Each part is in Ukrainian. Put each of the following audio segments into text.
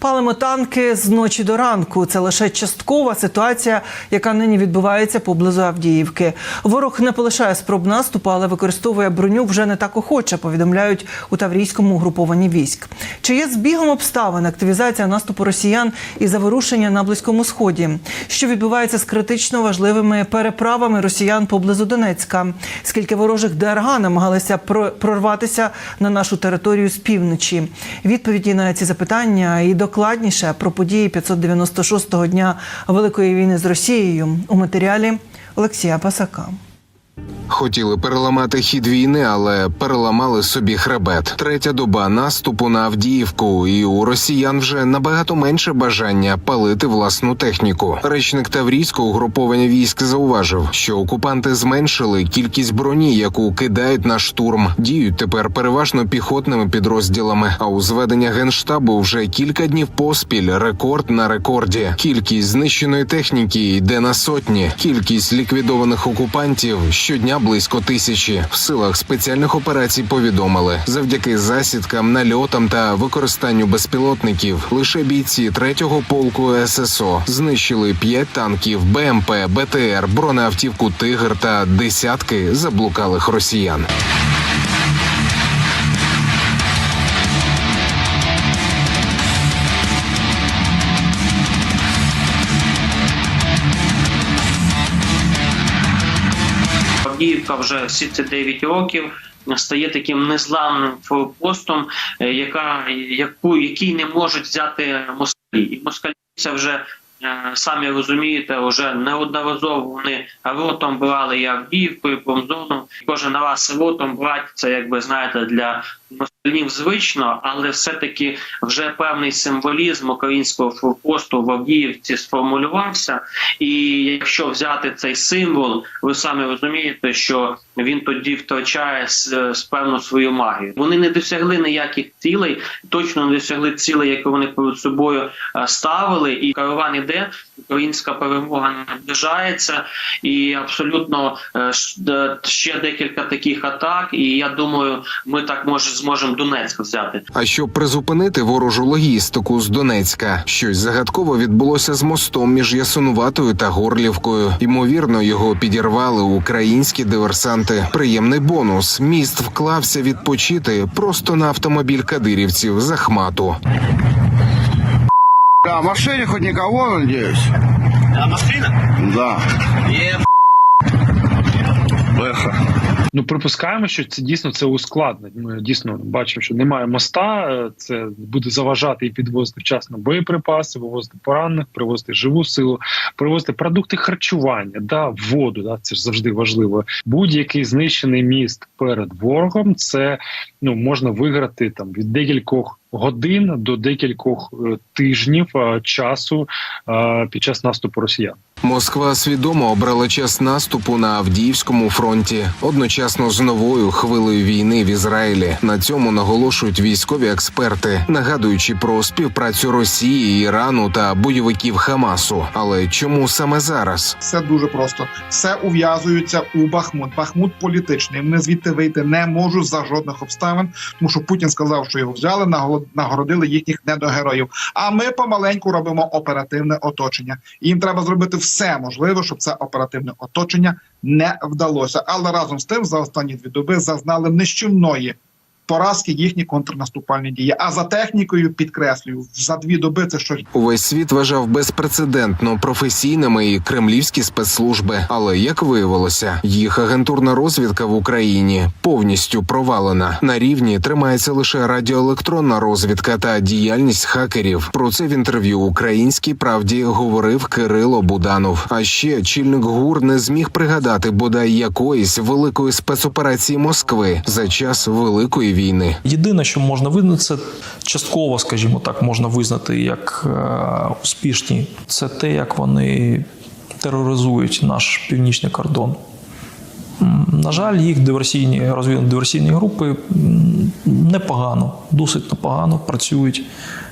Палимо танки з ночі до ранку. Це лише часткова ситуація, яка нині відбувається поблизу Авдіївки. Ворог не полишає спроб наступу, але використовує броню вже не так охоче. Повідомляють у таврійському угрупованні військ. Чи є збігом обставин активізація наступу росіян і заворушення на близькому сході? Що відбувається з критично важливими переправами росіян поблизу Донецька? Скільки ворожих ДРГ намагалися про- прорватися на нашу територію з півночі? Відповіді на ці запитання і докладніше про події 596-го дня Великої війни з Росією у матеріалі Олексія Пасака. Хотіли переламати хід війни, але переламали собі хребет. Третя доба наступу на Авдіївку, і у росіян вже набагато менше бажання палити власну техніку. Речник Таврійського угруповання військ зауважив, що окупанти зменшили кількість броні, яку кидають на штурм. Діють тепер переважно піхотними підрозділами. А у зведення генштабу вже кілька днів поспіль рекорд на рекорді. Кількість знищеної техніки йде на сотні. Кількість ліквідованих окупантів щодня близько тисячі. В силах спеціальних операцій повідомили, завдяки засідкам, нальотам та використанню безпілотників лише бійці третього полку ССО знищили п'ять танків, БМП, БТР, бронеавтівку Тигр та десятки заблукалих росіян. Авдіївка вже всі ці 9 років стає таким незламним форпостом, е, яка яку який не можуть взяти москалі. І москалі це вже е, самі розумієте, вже неодноразово вони ротом брали і Авдіївку, і промзону. Кожен раз ротом брати це, якби знаєте, для москалів звично, але все-таки вже певний символізм українського форпосту в Авдіївці сформулювався. І якщо взяти цей символ, ви самі розумієте, що він тоді втрачає з, певну свою магію. Вони не досягли ніяких цілей, точно не досягли цілей, які вони перед собою е, ставили. І караван іде, українська перемога наближається, і абсолютно е, де- ще декілька таких атак. І я думаю, ми так може зможемо Донецьк взяти. А щоб призупинити ворожу логістику з Донецька, щось загадково відбулося з мостом між Ясунуватою та Горлівкою. Ймовірно, його підірвали українські диверсанти. Приємний бонус. Міст вклався відпочити просто на автомобіль кадирівців з Ахмату. Да, в машине хоть никого, надеюсь? А машина? Да. Є Бэха. Ну, припускаємо, що це дійсно це ускладнить. Ми дійсно бачимо, що немає моста. е, Це буде заважати і підвозити вчасно боєприпаси, вивозити поранених, привозити живу силу, привозити продукти харчування, да, воду. Да, це ж завжди важливо. Будь-який знищений міст перед ворогом. Це ну можна виграти там від декількох годин до декількох е, тижнів е, часу е, під час наступу росіян. Москва свідомо обрала час наступу на Авдіївському фронті одночасно з новою хвилею війни в Ізраїлі. На цьому наголошують військові експерти, нагадуючи про співпрацю Росії, Ірану та бойовиків Хамасу. Але чому саме зараз? Все дуже просто. Все ув'язується у Бахмут. Бахмут політичний. Вони звідти вийти не можуть за жодних обставин, тому що Путін сказав, що його взяли, наголо- нагородили їхніх недогероїв. А ми помаленьку робимо оперативне оточення. Їм треба зробити все можливе, щоб це оперативне оточення не вдалося. Але разом з тим, за останні дві доби зазнали нищівної. Поразки їхні контрнаступальні дії. А за технікою підкреслюю за дві доби це щось Увесь світ вважав безпрецедентно професійними і кремлівські спецслужби. Але як виявилося, їх агентурна розвідка в Україні повністю провалена. На рівні тримається лише радіоелектронна розвідка та діяльність хакерів. Про це в інтерв'ю українській правді говорив Кирило Буданов. А ще чільник ГУР не зміг пригадати бодай якоїсь великої спецоперації Москви за час великої війни. Єдине, що можна визнати, це частково, скажімо так, можна визнати як е, успішні. Це те, як вони тероризують наш північний кордон. На жаль, їх диверсійні розвинені диверсійні групи непогано, досить непогано працюють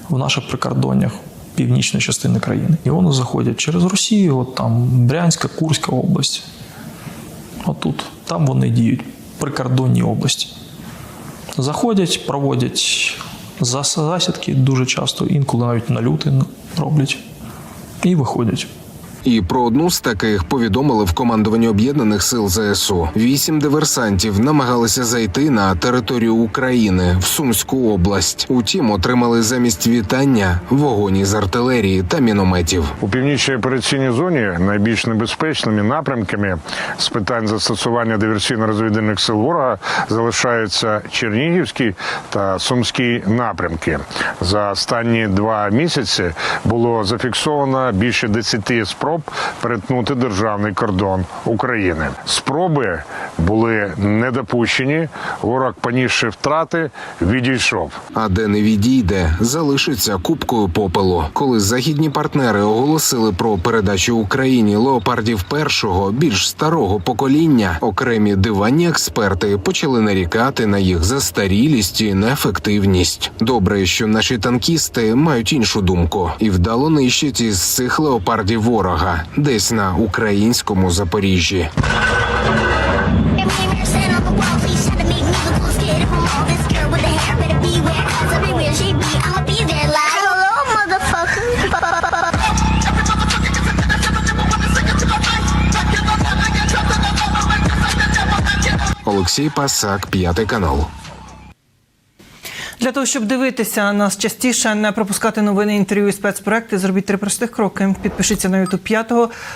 в наших прикордоннях північної частини країни. І вони заходять через Росію, от там Брянська, Курська область. Отут. Там вони діють, прикордонні області. Заходять, проводять за засідки дуже часто, інколи навіть нальоти роблять і виходять. І про одну з таких повідомили в командуванні об'єднаних сил ЗСУ. Вісім диверсантів намагалися зайти на територію України в Сумську область. Утім, отримали замість вітання вогонь із артилерії та мінометів. У північній операційній зоні найбільш небезпечними напрямками з питань застосування диверсійно-розвідувальних сил ворога залишаються Чернігівський та Сумський напрямки. За останні два місяці було зафіксовано більше 10 спроб перетнути державний кордон України. Спроби були недопущені. Ворог, понісши втрати, відійшов. А де не відійде, залишиться купкою попелу. Коли західні партнери оголосили про передачу Україні леопардів першого, більш старого покоління, окремі диванні експерти почали нарікати на їх застарілість і неефективність. Добре, що наші танкісти мають іншу думку і вдало нищать із цих леопардів ворога десь на українському Запоріжжі. Олексій Пасак, п'ятий канал. Для того, щоб дивитися нас частіше, не пропускати новини, інтерв'ю і спецпроекти, зробіть три простих кроки. Підпишіться на YouTube 5,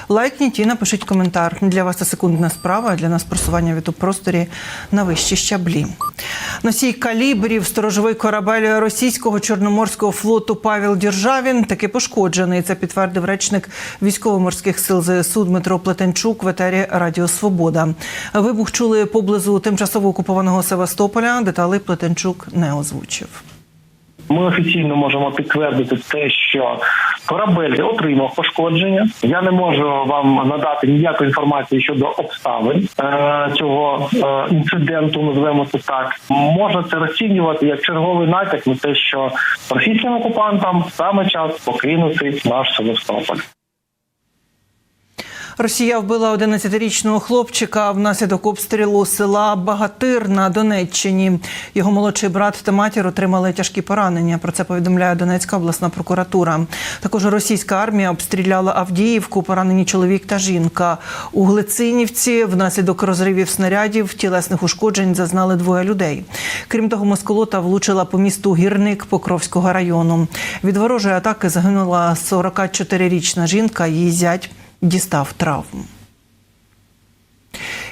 лайкніть і напишіть коментар. Для вас це секундна справа, а для нас просування в youtube просторі на вищі щаблі. Носій калібрів, сторожовий корабель російського чорноморського флоту Павел Діржавін таки пошкоджений. Це підтвердив речник військово-морських сил ЗСУ Дмитро Плетенчук в етері Радіо Свобода. Вибух чули поблизу тимчасово окупованого Севастополя. Деталі Плетенчук не озвучив. Ми офіційно можемо підтвердити те, що корабель отримав пошкодження. Я не можу вам надати ніякої інформації щодо обставин е, цього е, інциденту. Називаємо це так. Можна це розцінювати як черговий натяк на те, що російським окупантам саме час покинути наш Севастополь. Росія вбила 11-річного хлопчика внаслідок обстрілу села Багатир на Донеччині. Його молодший брат та матір отримали тяжкі поранення. Про це повідомляє Донецька обласна прокуратура. Також російська армія обстріляла Авдіївку. Поранені чоловік та жінка. У Глицинівці внаслідок розривів снарядів тілесних ушкоджень зазнали двоє людей. Крім того, москолота влучила по місту гірник Покровського району. Від ворожої атаки загинула 44-річна жінка. Її зять дістав травм.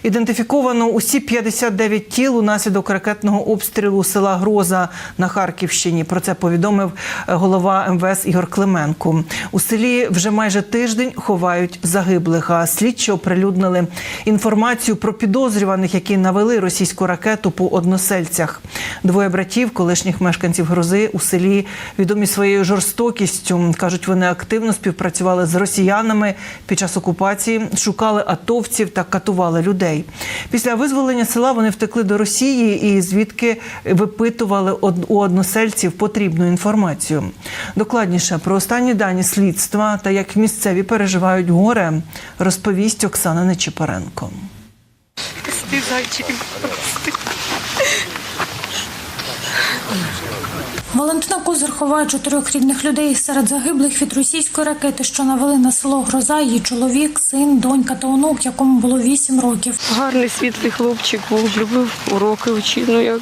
Ідентифіковано усі 59 тіл унаслідок ракетного обстрілу села Гроза на Харківщині. Про це повідомив е, голова МВС Ігор Клименко. У селі вже майже тиждень ховають загиблих. А слідчі оприлюднили інформацію про підозрюваних, які навели російську ракету по односельцях. Двоє братів, колишніх мешканців грози у селі, відомі своєю жорстокістю. кажуть, вони активно співпрацювали з росіянами під час окупації, шукали атовців та катували людей. Після визволення села вони втекли до Росії і звідки випитували у односельців потрібну інформацію. Докладніше про останні дані слідства та як місцеві переживають горе, розповість Оксана Нечипаренко. Валентина Козир ховає чотирьох рідних людей серед загиблих від російської ракети, що навели на село Гроза. Її чоловік, син, донька та онук, якому було вісім років. Гарний світлий хлопчик був, любив уроки вчити, ну як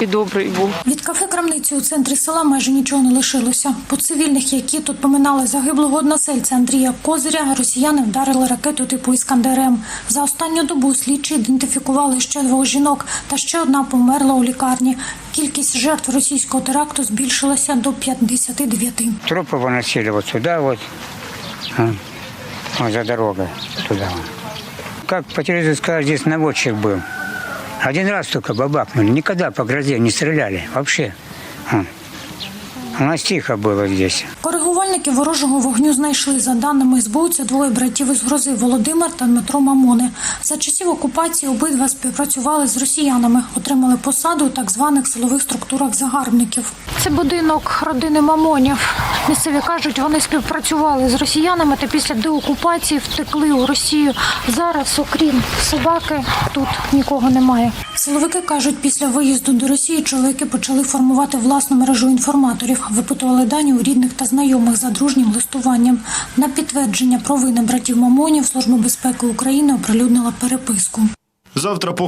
і добрий був. Від кафе крамниці у центрі села майже нічого не лишилося. По цивільних, які тут поминали загиблого односельця Андрія Козиря, росіяни вдарили ракету типу Іскандер-М. За останню добу слідчі ідентифікували ще двох жінок, та ще одна померла у лікарні. Кількість жертв російського теракту збільшилася до 59. Трупы выносили вот сюда вот, а, вот за дорогой туда. Как по телевизору сказали, здесь наводчик был. Один раз только бабахнули, никогда по грозе не стреляли вообще. У нас тихо було здесь. Коригувальники ворожого вогню знайшли за даними СБУ. Це двоє братів із грози Володимир та Дмитро Мамони. За часів окупації обидва співпрацювали з росіянами, отримали посаду у так званих силових структурах загарбників. Це будинок родини Мамонів. Місцеві кажуть, вони співпрацювали з росіянами та після деокупації втекли у Росію. Зараз, окрім собаки, тут нікого немає. Силовики кажуть, після виїзду до Росії чоловіки почали формувати власну мережу інформаторів, випитували дані у рідних та знайомих за дружнім листуванням. На підтвердження провини братів Мамонів Служба безпеки України оприлюднила переписку. Завтра по